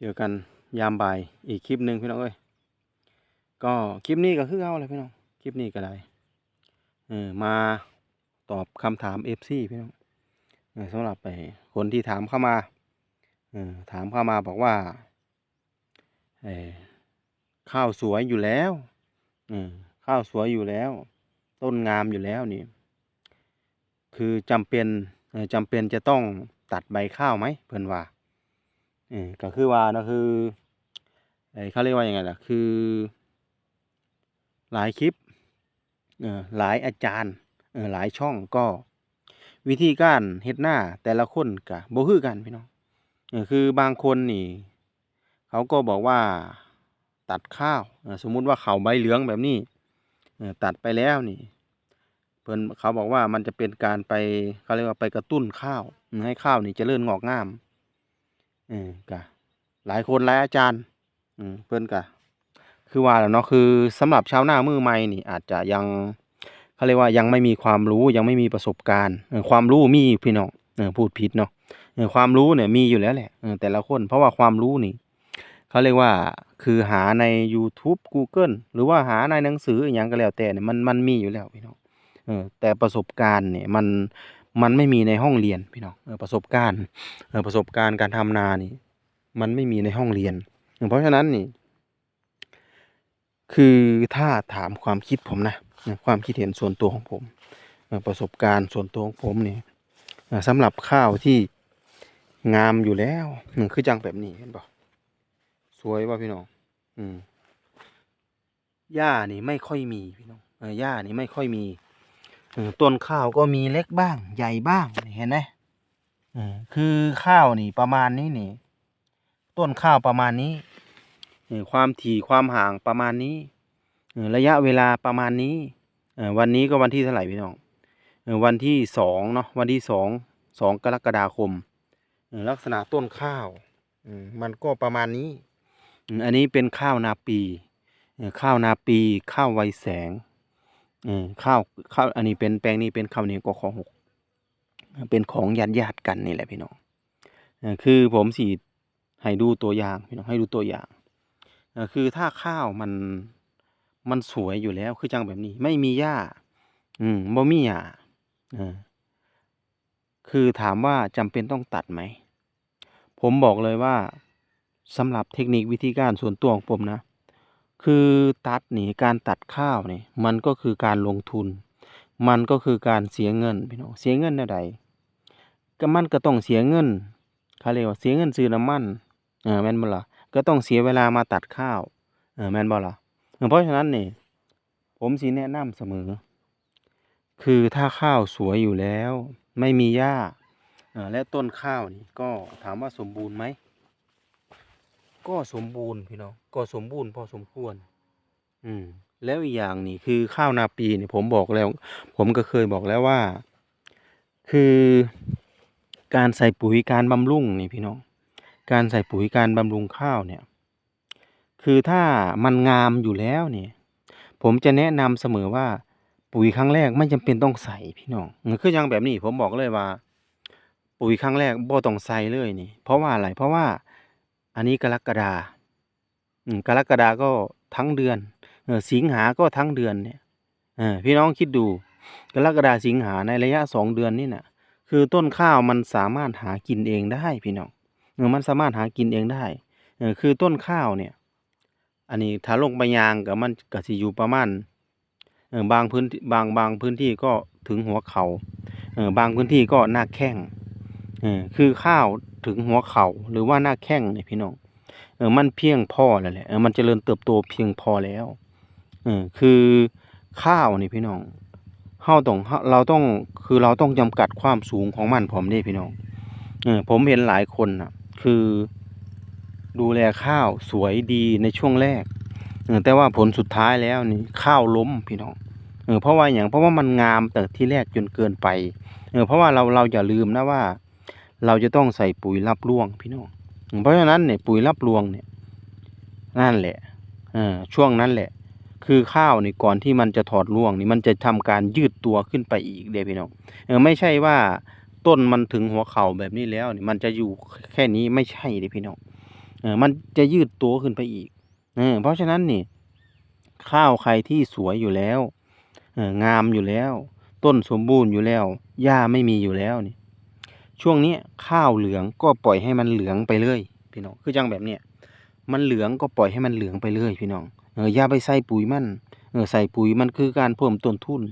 เจอกันยามบ่ายอีกคลิปหนึ่งพี่น้องเอ้ยก็คลิปนี้ก็คือเอาเลยพี่น้องคลิปนี้ก็ได้เออมาตอบคำถามเอฟซีพี่น้องสำหรับไปคนที่ถามเข้ามาเออถามเข้ามาบอกว่าเออข้าวสวยอยู่แล้วเออข้าวสวยอยู่แล้ว ต้นงามอยู่แล้วนี่ คือจำเป็นเอ่อจำเป็นจะต้องตัดใบข้าวไหมเพิ่อนว่า ก็คือว่านะคือเอ่อเขาเรียกว่ายังไงล่ะ คือ หลายคลิปเออหลายอาจารย์เออหลายช่องก็ วิธีการเฮ็ดหน้าแต่ละคนก็บ่คือกันพี่น้องเออคือบางคนนี่ เขาก็บอกว่าตัดข้าวสมมุติว่าเขาใบเหลืองแบบนี้เออตัดไปแล้วนี่เพิ่นเขาบอกว่ามันจะเป็นการไปเขาเรียกว่าไปกระตุ้นข้าวให้ข้าวนี่เจริญงอกงาม เออกะหลายคนหลายอาจารย์อืมเพิ่อนกะคือว่าแล้วเนาะคือสำหรับชาวหน้ามือใหม่นี่อาจจะยังเขาเรียกว่ายังไม่มีความรู้ยังไม่มีประสบการณ์ความรู้มีพี่น้องเออพูดผิดเนาะความรู้เนี่ยมีอยู่แล้วแหละเออแต่ละคนเพราะว่าความรู้นี่เขาเรียกว่าคือหาใน YouTube Google หรือว่าหาในหนังสืออย่างก็แล้วแต่เนี่ยมันมันมีอยู่แล้วพี่น้องเออแต่ประสบการณ์เนี่ยมัน มันไม่มีในห้องเรียนพี่น้องออประสบการณ์อประสบการณ์การทำนานี่ มันไม่มีในห้องเรียน เพราะฉะนั้นนี่ คือถ้าถามความคิดผมนะความคิดเห็นส่วนตัวของผม ประสบการณ์ส่วนตัวของผมนี่สำหรับข้าวที่งามอยู่แล้วอืมคือจังแบบนี้เห็นปะสวยว่ะพี่น้อง อืมหญ้านี่ไม่ค่อยมีพี่น้องหญ้านี่ไม่ค่อยมี ต้นข้าวก็มีเล็กบ้าง ใหญ่บ้างนี่เห็นไหมเออคือข้าวนี่ประมาณนี้นี่ ต้นข้าวประมาณนี้เออความถี่ความห่างประมาณนี้เออระยะเวลาประมาณนี้เออวันนี้ก็วันที่เท่าไหร่พี่น้องเออวันที่สองเนาะวันที่สองสองกรกฎาคมเออลักษณะต้นข้าวอืมมันก็ประมาณนี้อืมอันนี้เป็นข้าวนาปีเออข้าวนาปีข้าวไวแสงเออ ข้าวข้าวอันนี้เป็นแปลงนี้เป็นข้าวเหนียวกขอหกเป็นของญาติญาติกันนี่แหละพี่น้องคือผมสิให้ดูตัวอย่างพี่น้องให้ดูตัวอย่างคือถ้าข้าวมันมันสวยอยู่แล้วคือจังแบบนี้ ไม่มีหญ้า อืมบ่มีหญ้าคือถามว่าจำเป็นต้องตัดไหม ผมบอกเลยว่าสำหรับเทคนิควิธีการส่วนตัวของผมนะ คือตัดนี่การตัดข้าวนี่มันก็คือการลงทุน มันก็คือการเสียเงินพี่น้องเสียเงินแนวใดก็มันก็ต้องเสียเงินเขาเรียกว่าเสียเงินซื้อน้ำมันเออแม่นบ่ล่ะก็ต้องเสียเวลามาตัดข้าวเออแม่นบ่ล่ะเอเพราะฉะนั้นนี่ผมสิแนะนำเสมอ คือถ้าข้าวสวยอยู่แล้ว ไม่มีหญ้าและต้นข้าวนี่ก็ถามว่าสมบูรณ์ไหม ก็สมบูรณ์พี่น้องก็สมบูรณ์พอสมควร อืม แล้วอีกอย่างนี่คือข้าวนาปีเนี่ยผมบอกแล้ว ผมก็เคยบอกแล้วว่า คือการใส่ปุ๋ยการบำรุงนี่พี่น้อง การใส่ปุ๋ยการบำรุงข้าวเนี่ย คือถ้ามันงามอยู่แล้วเนี่ยผมจะแนะนำเสมอว่าปุ๋ยครั้งแรกไม่จำเป็นต้องใส่พี่น้องคืออย่างแบบนี้ผมบอกเลยว่า ปุ๋ยครั้งแรกบ่ต้องใส่เลยนี่ เพราะว่าอะไรเพราะว่า อันนี้กรกฎาอืมกรกฎาก็ทั้งเดือนอสิงหาก็ทั้งเดือนเนี่ยอพี่น้องคิดดู กรกฎาสิงหาในระยะสองเดือนนี่น่ะคือต้นข้าวมันสามารถหากินเองได้พี่น้องมันสามารถหากินเองได้คือต้นข้าวเนี่ย อันนี้ถ้าลงไปยางก็มันก็สิอยู่ประมาณบางพื้นบางบางพื้นที่ก็ถึงหัวเขาบางพื้นที่ก็หน้าแข้งคือข้าว ถึงหัวเข่าหรือว่าหน้าแข้งเนี่ยพี่น้องเออมันเพียงพอแล้วแหละเออมันเจริญเติบโตเพียงพอแล้วเออคือข้าวนี่พี่น้องเฮาต้องเฮาเราต้องคือเราต้องจำกัดความสูงของมันพร้อมเด้พี่น้องเออผมเห็นหลายคนน่ะคือดูแลข้าวสวยดีในช่วงแรกเออแต่ว่าผลสุดท้ายแล้วนี่ข้าวล้มพี่น้องเออเพราะว่าอย่างเพราะว่ามันงามแต่ที่แรกจนเกินไปเออเพราะว่าเราเราอย่าลืมนะว่า เราจะต้องใส่ปุ๋ยรับร่วงพี่น้องเพราะฉะนั้นเนี่ยปุ๋ยรับรวงเนี่ยนั่นแหละช่วงนั้นแหละ คือข้าวนี่ก่อนที่มันจะถอดร่วงนี่มันจะทำการยืดตัวขึ้นไปอีกเดียพี่น้องเออไม่ใช่ว่าต้นมันถึงหัวเข่าแบบนี้แล้วนี่มันจะอยู่แค่นี้ไม่ใช่เดียพี่น้องเออมันจะยืดตัวขึ้นไปอีกเออเพราะฉะนั้นนี่ ข้าวใครที่สวยอยู่แล้วเอองามอยู่แล้ว ต้นสมบูรณ์อยู่แล้วหญ้าไม่มีอยู่แล้วนี่ ช่วงนี้ข้าวเหลืองก็ปล่อยให้มันเหลืองไปเรื่อยพี่น้องคือจังแบบเนี้ยมันเหลืองก็ปล่อยให้มันเหลืองไปเรื่อยพี่น้องเอออย่าไปใส่ปุ๋ยมันเออใส่ปุ๋ยมันคือการเพิ่มต้นทุน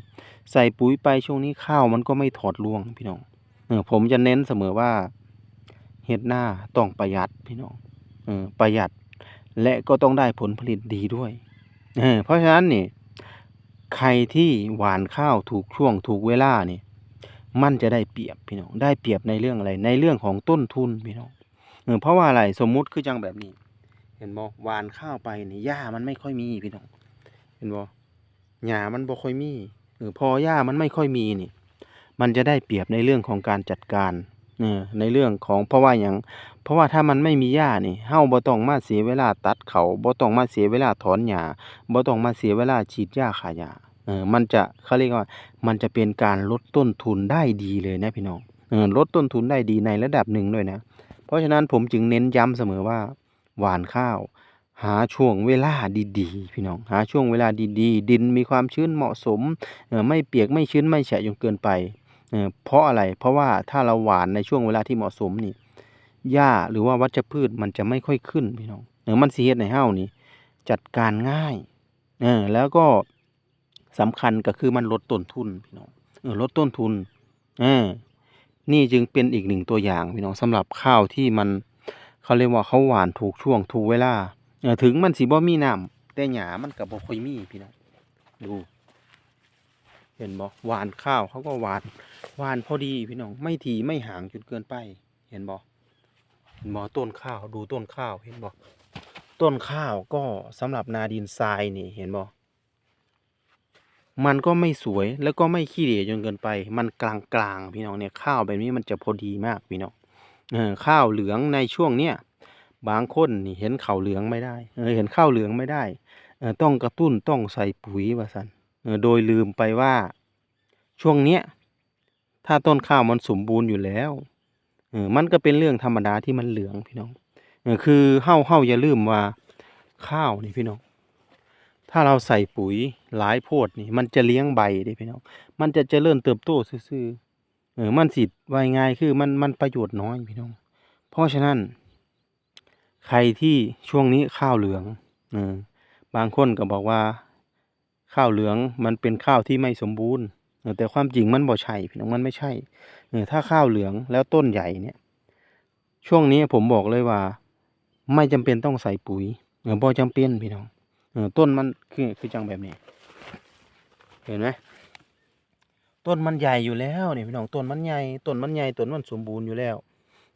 ใส่ปุ๋ยไปช่วงนี้ข้าวมันก็ไม่ถอดรวงพี่น้องเออผมจะเน้นเสมอว่าเฮ็ดหน้าต้องประหยัดพี่น้องเออประหยัดและก็ต้องได้ผลผลิตดีด้วยเออเพราะฉะนั้นนี่ใครที่หวานข้าวถูกช่วงถูกเวลานี่ มันจะได้เปรียบพี่น้องได้เปรียบในเรื่องอะไรในเรื่องของต้นทุนพี่น้องเออเพราะว่าอะไรสมมุติคือจังแบบนี้ เห็นบ่หวานข้าวไปนี่หญ้ามันไม่ค่อยมีพี่น้องเห็นบ่หญ้ามันบ่ค่อยมีเออพอหญ้ามันไม่ค่อยมีนี่ มันจะได้เปรียบในเรื่องของการจัดการเออในเรื่องของเพราะว่าหยังเพราะว่าถ้ามันไม่มีหญ้านี่เฮาบ่ต้องมาเสียเวลาตัดเขาบ่ต้องมาเสียเวลาถอนหญ้าบ่ต้องมาเสียเวลาฉีดหญ้าฆ่าหญ้า เออมันจะเขาเรียกว่ามันจะเป็นการลดต้นทุนได้ดีเลยนะพี่น้องเออลดต้นทุนได้ดีในระดับหนึ่งด้วยนะ เพราะฉะนั้นผมจึงเน้นย้ำเสมอว่า หวานข้าว หาช่วงเวลาดีๆ พี่น้องหาช่วงเวลาดีๆ ดินมีความชื้นเหมาะสมเออไม่เปียกไม่ชื้นไม่แฉะจนเกินไปเออเพราะอะไรเพราะว่าถ้าเราหวานในช่วงเวลาที่เหมาะสมนี่หญ้าหรือว่าวัชพืชมันจะไม่ค่อยขึ้นพี่น้องเออมันสิเฮ็ดให้เฮานี่จัดการง่ายเออแล้วก็ สำคัญก็คือมันลดต้นทุนพี่น้องเออลดต้นทุนเออนี่จึงเป็นอีกหนึ่งตัวอย่างพี่น้องสำหรับข้าวที่มันเขาเรียกว่าเขาหว่านถูกช่วงถูกเวลาเออถึงมันสิบ่มีน้ำแต่หญ้ามันก็บ่ค่อยมีพี่น้องดู เห็นบ่หวานข้าวเขาก็หวานหวานพอดีพี่น้องไม่ถี่ไม่ห่างจนเกินไป เห็นบ่เห็นบ่ต้นข้าวดูต้นข้าวเห็นบ่ต้นข้าวก็สำหรับนาดินทรายนี่เห็นบ่ มันก็ไม่สวยแล้วก็ไม่ขี้เหร่จนเกินไป มันกลางๆพี่น้องเนี่ยข้าวแบบนี้มันจะพอดีมากพี่น้องเออข้าวเหลืองในช่วงเนี้ยบางคนนี่เห็นข้าวเหลืองไม่ได้เออเห็นข้าวเหลืองไม่ได้เออต้องกระตุ้นต้องใส่ปุ๋ยว่าสันเออโดยลืมไปว่าช่วงเนี้ยถ้าต้นข้าวมันสมบูรณ์อยู่แล้วเออมันก็เป็นเรื่องธรรมดาที่มันเหลืองพี่น้องเออคือเฮาเฮาอย่าลืมว่าข้าวนี่พี่น้อง ถ้าเราใส่ปุ๋ยหลายโพดนี่มันจะเลี้ยงใบเด้พี่น้อง มันจะเจริญเติบโตซื่อเออมันสิว่าง่ายคือมันมันประโยชน์น้อยพี่น้อง เพราะฉะนั้น ใครที่ช่วงนี้ข้าวเหลืองเออบางคนก็บอกว่า ข้าวเหลืองมันเป็นข้าวที่ไม่สมบูรณ์แต่ความจริงมันบ่ใช่พี่น้องมันไม่ใช่เออถ้าข้าวเหลืองแล้วต้นใหญ่เนี่ย ช่วงนี้ผมบอกเลยว่า ไม่จำเป็นต้องใส่ปุ๋ยเออบ่จำเป็นพี่น้อง ต้นมันคือคือจังแบบนี้ เห็นไหมต้นมันใหญ่อยู่แล้วเนี่ยพี่น้องต้นมันใหญ่ต้นมันใหญ่ต้นมันสมบูรณ์อยู่แล้ว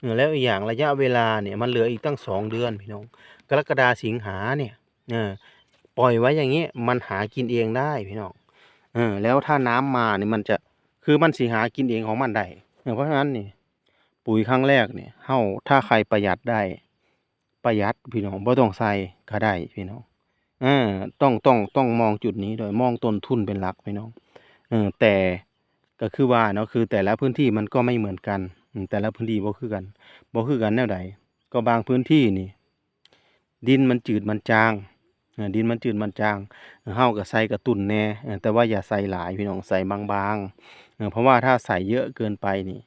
เออแล้วอีกอย่างระยะเวลาเนี่ยมันเหลืออีกตั้งสองเดือนพี่น้อง กรกฎาสิงหาเนี่ยเออปล่อยไว้อย่างเงี้ยมันหากินเองได้พี่น้องเออแล้วถ้าน้ำมาเนี่ยมันจะคือมันสิหากินเองของมันได้เพราะฉะนั้นนี่ปุ๋ยครั้งแรกเนี่ยเฮาถ้าใครประหยัดได้ ประหยัดพี่น้องบ่ต้องใส่ก็ได้พี่น้อง ออต้องต้องต้องมองจุดนี้โดยมองต้นทุนเป็นหลักพี่น้องเออแต่ก็คือว่าเนาะคือแต่ละพื้นที่มันก็ไม่เหมือนกัน แต่ละพื้นที่บ่คือกันบ่คือกันแนวใดก็บางพื้นที่นี่ ดินมันจืดมันจางดินมันจืดมันจางเออเฮาก็ใส่กระตุนแหน่แต่ว่าอย่าใส่หลายพี่น้องใส่บางๆเพราะว่าถ้าใส่เยอะเกินไปนี่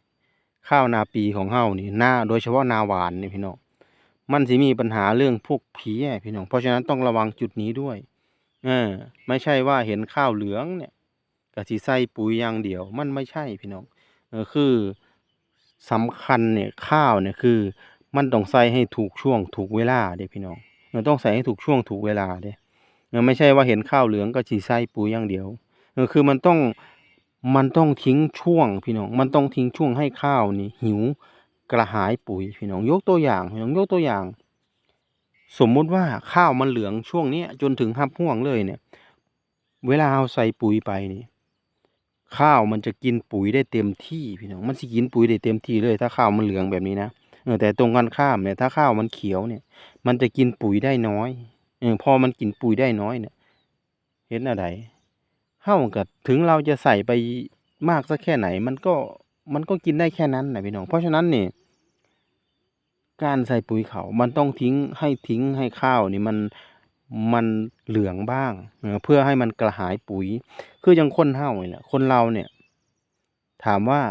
ข้าวนาปีของเฮานี่หน้าโดยเฉพาะนาหวานนี่พี่น้อง มันสิมีปัญหาเรื่องพวกเพี้ยพี่น้อง เพราะฉะนั้นต้องระวังจุดนี้ด้วยเออไม่ใช่ว่าเห็นข้าวเหลืองเนี่ยก็สิใส่ปุ๋ยอย่างเดียว มันไม่ใช่พี่น้องเออคือสำคัญเนี่ยข้าวเนี่ยคือ มันต้องใส่ให้ถูกช่วงถูกเวลาเด้พี่น้องเราต้องใส่ให้ถูกช่วงถูกเวลาเด้เออไม่ใช่ว่าเห็นข้าวเหลืองก็ฉีใส่ปุ๋ยอย่างเดียวเออคือมันต้องมันต้องทิ้งช่วงพี่น้อง มันต้องทิ้งช่วงให้ข้าวนี่หิว กระหายปุ๋ยพี่น้องยกตัวอย่างพี่น้องยกตัวอย่าง สมมุติว่าข้าวมันเหลืองช่วงนี้จนถึงหับห่วงเลยเนี่ย เวลาเอาใส่ปุ๋ยไปนี่ข้าวมันจะกินปุ๋ยได้เต็มที่พี่น้องมันสิกินปุ๋ยได้เต็มที่เลย ถ้าข้าวมันเหลืองแบบนี้นะเออแต่ตรงกันข้ามเนี่ยถ้าข้าวมันเขียวเนี่ย มันจะกินปุ๋ยได้น้อยเออพอมันกินปุ๋ยได้น้อยเนี่ยเห็นอะไรเฮากับถึงเราจะใส่ไปมากสักแค่ไหน มันก็ มันก็กินได้แค่นั้นนะพี่น้อง เพราะฉะนั้นเนี่ยการใส่ปุ๋ยเขา มันต้องทิ้งให้ทิ้งให้ข้าวนี่มันมันเหลืองบ้าง เพื่อให้มันกระหายปุ๋ย คือย่างคนเฮานี่แหละคนเราเนี่ย ถามว่า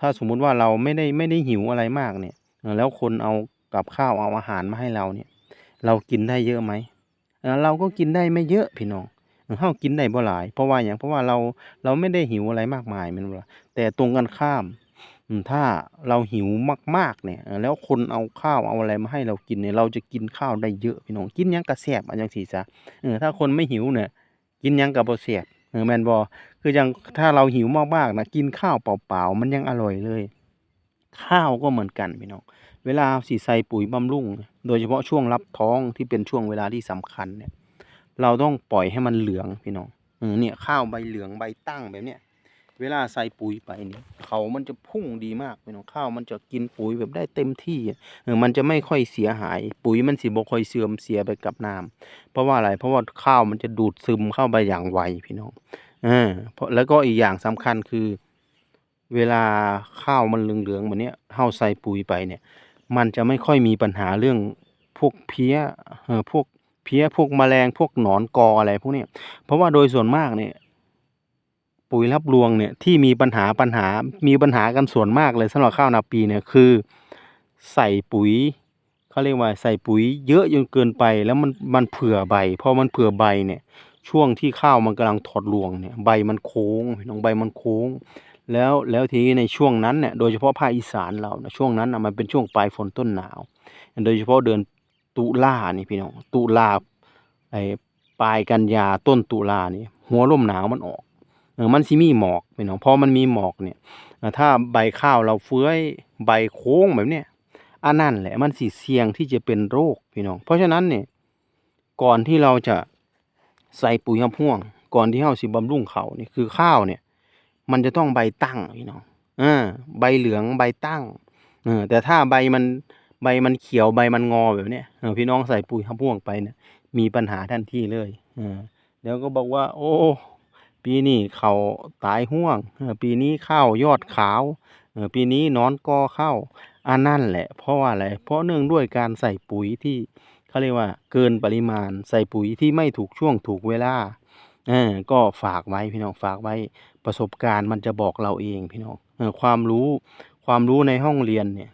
ถ้าสมมุติว่าเราไม่ได้ไม่ได้หิวอะไรมากเนี่ย แล้วคนเอากับข้าวเอาอาหารมาให้เราเนี่ย เรากินได้เยอะไหมเราก็กินได้ไม่เยอะพี่น้อง เฮากินได้บ่หลาย เพราะว่าหยังเพราะว่าเราเราไม่ได้หิวอะไรมากมายม่นบ่ล่ะแต่ตรงกันข้ามถ้าเราหิวมากๆเนี่ย แล้วคนเอาข้าวเอาอะไรมาให้เรากินเนี่ยเราจะกินข้าวได้เยอะพี่น้องกินยังก็แซ่บอะจังซี่ซะเออถ้าคนไม่หิวเนี่ยกินยังก็บ่แซ่บเออแมนบ่คือจังถ้าเราหิวมากๆนะกินข้าวเปล่าๆมันยังอร่อยเลย ข้าวก็เหมือนกันพี่น้องเวลาสิใส่ปุ๋ยบำรุงเนี่ยโดยเฉพาะช่วงรับท้องที่เป็นช่วงเวลาที่สำคัญเนี่ย เราต้องปล่อยให้มันเหลืองพี่น้องเออเนี่ยข้าวใบเหลืองใบตั้งแบบเนี้ยเวลาใส่ปุ๋ยไปเนี่ยเขามันจะพุ่งดีมากพี่น้องข้าวมันจะกินปุ๋ยแบบได้เต็มที่เออมันจะไม่ค่อยเสียหาย ปุ๋ยมันสิบ่ค่อยเสื่อมเสียไปกับน้ำเพราะว่าอะไรเพราะว่าข้าวมันจะดูดซึมเข้าไปอย่างไวพี่น้องเออเพราะแล้วก็อีกอย่างสำคัญคือ เวลาข้าวมันเหลืองๆแบบเนี้ยเฮาใส่ปุ๋ยไปเนี่ย มันจะไม่ค่อยมีปัญหาเรื่องพวกเพี้ยเออพวก เพี้ยพวกแมลงพวกหนอนกออะไรพวกนี้เพราะว่าโดยส่วนมากเนี่ย ปุ๋ยรับรวงเนี่ยที่มีปัญหาปัญหามีปัญหากันส่วนมากเลยสำหรับข้าวนาปีเนี่ยคือ ใส่ปุ๋ยเขาเรียกว่าใส่ปุ๋ยเยอะจนเกินไปแล้วมันมันเผื่อใบพอมันเผื่อใบเนี่ย ช่วงที่ข้าวมันกำลังถอดรวงเนี่ยใบมันโค้งน้องใบมันโค้งแล้วแล้วทีนี้ในช่วงนั้นเนี่ยโดยเฉพาะภาคอีสานเรานะช่วงนั้นนะมันเป็นช่วงปลายฝนต้นหนาว โดยเฉพาะเดือน ตุลานี่พี่น้องตุลาไอ้ปลายกันยาต้นตุลานี่หัวลมหนาวมันออกเออมันสิมีหมอกพี่น้องพอมันมีหมอกเนี่ยถ้าใบข้าวเราเฟื้อยใบโค้งแบบเนี้ยอันนั่นแหละมันสิเสี่ยงที่จะเป็นโรคพี่น้อง เพราะฉะนั้นเนี่ยก่อนที่เราจะใส่ปุ๋ยหับห่วง ก่อนที่เฮาสิบำรุงเขานี่คือข้าวเนี่ย มันจะต้องใบตั้งพี่น้องเออใบเหลืองใบตั้งเออแต่ถ้าใบมัน ใบมันเขียวใบมันงอแบบเนี้ยเออพี่น้องใส่ปุ๋ยหับห่วงไปเนี่ยมีปัญหาทันทีเลยเออเดี๋ยวก็บอกว่า โอ้ปีนี้เขาตายห่วงเออปีนี้ข้าวยอดขาวเออปีนี้นอนกอเข้าอันนั่นแหละ เพราะว่าอะไรเพราะเนื่องด้วยการใส่ปุ๋ยที่เขาเรียกว่าเกินปริมาณ ใส่ปุ๋ยที่ไม่ถูกช่วงถูกเวลาเออก็ฝากไว้พี่น้องฝากไว้ประสบการณ์มันจะบอกเราเองพี่น้องเออความรู้ความรู้ในห้องเรียนเนี่ย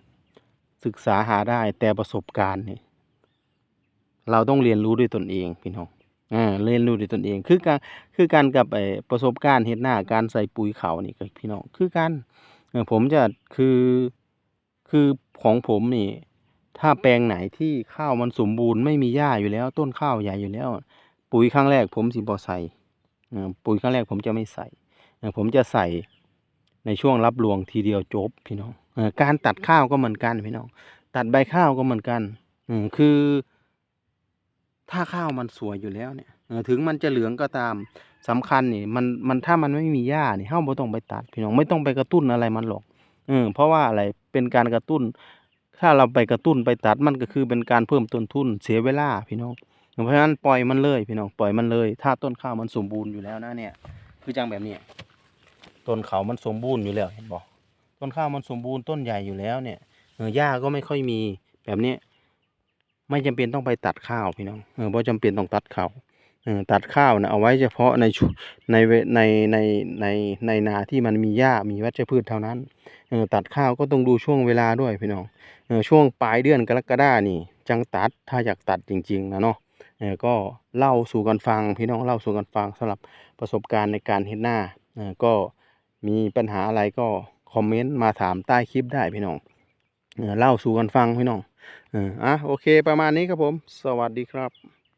ศึกษาหาได้แต่ประสบการณ์เนี่ยเราต้องเรียนรู้ด้วยตนเองพี่น้องอ่าเรียนรู้ด้วยตนเอง คือการคือการกับไอประสบการณ์เฮ็ดนาการใส่ปุ๋ยเขานี่ก็พี่น้องคือกันเออผมจะคือคือของผมนี่ ถ้าแปลงไหนที่ข้าวมันสมบูรณ์ไม่มีหญ้าอยู่แล้ว ต้นข้าวใหญ่อยู่แล้ว ปุ๋ยครั้งแรกผมสิบ่ใส่ปุ๋ยครั้งแรกผมจะไม่ใส่ผมจะใส่ ในช่วงรับรวงทีเดียวจบพี่น้องอการตัดข้าวก็เหมือนกันพี่น้อง ตัดใบข้าวก็เหมือนกันอืคือ ถ้าข้าวมันสวยอยู่แล้วเนี่ยถึงมันจะเหลืองก็ตามสำคัญนี่มันมันถ้ามันไม่มีหญ้านี่เฮาบ่ต้องไปตัดพี่น้องไม่ต้องไปกระตุ้นอะไรมันหรอกเออเพราะว่าอะไรเป็นการกระตุ้น ถ้าเราไปกระตุ้นไปตัดมันก็คือเป็นการเพิ่มต้นทุนเสียเวลาพี่น้องเพราะฉะนั้นปล่อยมันเลยพี่น้องปล่อยมันเลย ถ้าต้นข้าวมันสมบูรณ์อยู่แล้วนะเนี่ย คือจังแบบนี้ ต้นเขามันสมบูรณ์อยู่แล้วเห็นบ่ต้นข้าวมันสมบูรณ์ต้นใหญ่อยู่แล้วเนี่ยเออหญ้าก็ไม่ค่อยมีแบบนี้ไม่จำเป็นต้องไปตัดข้าวพี่น้องเออเพราะจำเป็นต้องตัดเขาเออตัดข้าวนะเอาไว้เฉพาะในชุในเวในในในในนาที่มันมีหญ้ามีวัชพืชเท่านั้นเออตัดข้าวก็ต้องดูช่วงเวลาด้วยพี่น้องเออช่วงปลายเดือนกรกฎานี่ จังตัดถ้าอยากตัดจริง ๆ นะเนาะเออก็เล่าสู่กันฟังพี่น้องเล่าสู่กันฟังสำหรับประสบการณ์ในการเฮ็ดนาเออก็ มีปัญหาอะไรก็คอมเมนต์มาถามใต้คลิปได้พี่น้องเล่าสู่กันฟังพี่น้องอะโอเคประมาณนี้ครับผม สวัสดีครับ